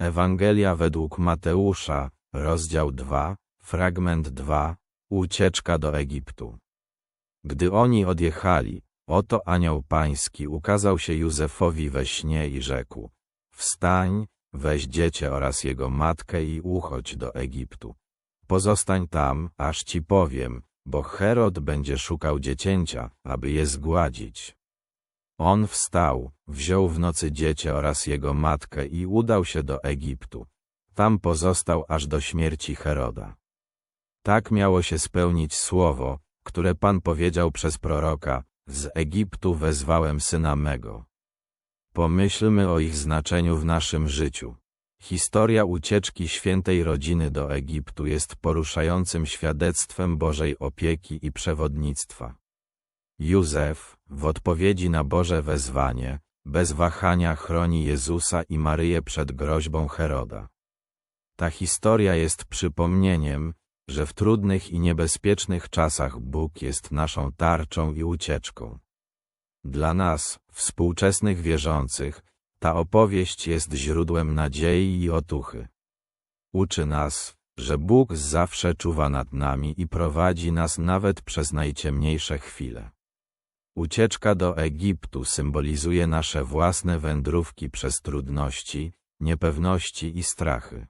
Ewangelia według Mateusza, rozdział 2, fragment 2, ucieczka do Egiptu. Gdy oni odjechali, oto anioł pański ukazał się Józefowi we śnie i rzekł: Wstań, weź dziecię oraz jego matkę i uchodź do Egiptu. Pozostań tam, aż ci powiem, bo Herod będzie szukał dziecięcia, aby je zgładzić. On wstał, wziął w nocy dziecię oraz jego matkę i udał się do Egiptu. Tam pozostał aż do śmierci Heroda. Tak miało się spełnić słowo, które Pan powiedział przez proroka, z Egiptu wezwałem syna mego. Pomyślmy o ich znaczeniu w naszym życiu. Historia ucieczki świętej rodziny do Egiptu jest poruszającym świadectwem Bożej opieki i przewodnictwa. Józef, w odpowiedzi na Boże wezwanie, bez wahania chroni Jezusa i Maryję przed groźbą Heroda. Ta historia jest przypomnieniem, że w trudnych i niebezpiecznych czasach Bóg jest naszą tarczą i ucieczką. Dla nas, współczesnych wierzących, ta opowieść jest źródłem nadziei i otuchy. Uczy nas, że Bóg zawsze czuwa nad nami i prowadzi nas nawet przez najciemniejsze chwile. Ucieczka do Egiptu symbolizuje nasze własne wędrówki przez trudności, niepewności i strachy.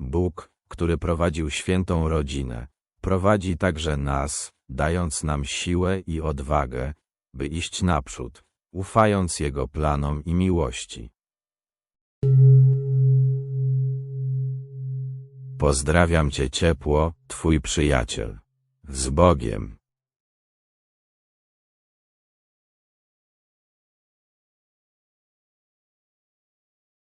Bóg, który prowadził świętą rodzinę, prowadzi także nas, dając nam siłę i odwagę, by iść naprzód, ufając Jego planom i miłości. Pozdrawiam Cię ciepło, Twój przyjaciel. Z Bogiem.